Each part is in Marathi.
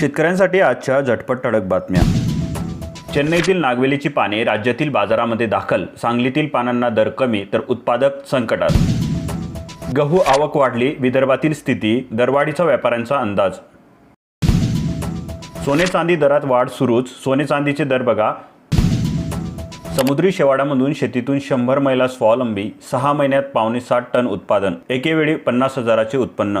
शेतकऱ्यांसाठी आजच्या झटपट ठळक बातम्या. चेन्नईतील नागवेलीची पाने राज्यातील बाजारामध्ये दाखल सांगलीतील पानांना दर कमी तर उत्पादक संकटात. गहू आवक वाढली विदर्भातील स्थिती दरवाढीचा व्यापाऱ्यांचा अंदाज. सोने चांदी दरात वाढ सुरूच सोने चांदीचे दर बघा. समुद्री शेवाळामधून शेतीतून शंभर महिला स्वावलंबी सहा महिन्यात पावणे साठ टन उत्पादन एकेवेळी पन्नास हजाराचे उत्पन्न.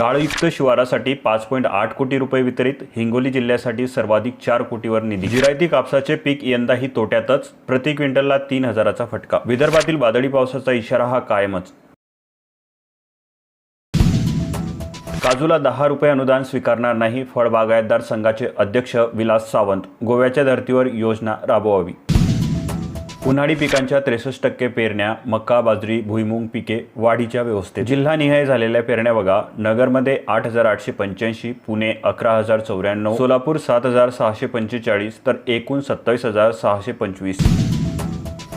गाळयुक्त शिवारासाठी पाच पॉईंट आठ कोटी रुपये वितरित हिंगोली जिल्ह्यासाठी सर्वाधिक चार कोटीवर निधी. जिरायती कापसाचे पीक यंदाही तोट्यातच प्रति क्विंटलला तीन हजाराचा फटका. विदर्भातील वादळी पावसाचा इशारा हा कायमच. काजूला दहा रुपये अनुदान स्वीकारणार नाही फळबागायतदार संघाचे अध्यक्ष विलास सावंत. गोव्याच्या धर्तीवर योजना राबवावी. उन्हाळी पिकांच्या त्रेसष्ट टक्के पेरण्या मका बाजरी भुईमुंग पिके वाढीच्या व्यवस्थेत. जिल्हानिहाय झालेल्या पेरण्या बघा. नगरमध्ये आठ हजार आठशे पंच्याऐंशी पुणे अकरा हजार चौऱ्याण्णव सोलापूर सात हजार सहाशे पंचेचाळीस तर एकूण सत्तावीस हजार सहाशे पंचवीस.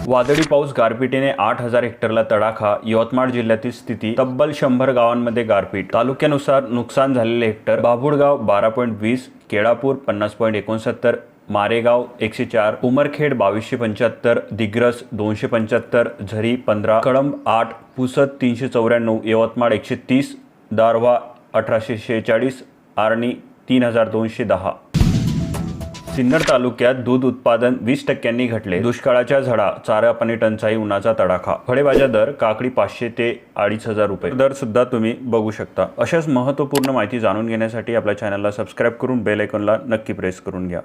वादळी पाऊस गारपिटीने आठ हजार हेक्टरला तडाखा. यवतमाळ जिल्ह्यातील स्थिती तब्बल शंभर गावांमध्ये गारपीट. तालुक्यानुसार नुकसान झालेले हेक्टर बाभुळगाव बारा पॉईंट वीस केळापूर पन्नास पॉईंट एकोणसत्तर मारेगाव एकशे चार उमरखेड बावीसशे पंच्याहत्तर दिग्रस दोनशे पंच्याहत्तर झरी पंधरा कळंब आठ पुसद तीनशे चौऱ्याण्णव यवतमाळ एकशे तीस दारव्हा अठराशे शेहेचाळीस आर्णी तीन हजार दोनशे दहा. सिन्नर तालुक्यात दूध उत्पादन वीस टक्क्यांनी घटले. दुष्काळाच्या झडा चारा पाणी टंचाई उन्हाचा तडाखा. फळेभाज्या दर काकडी पाचशे ते अडीच हजार रुपये. दर सुद्धा तुम्ही बघू शकता. अशाच महत्त्वपूर्ण माहिती जाणून घेण्यासाठी आपल्या चॅनलला सबस्क्राईब करून बेल आयकॉनला नक्की प्रेस करून घ्या.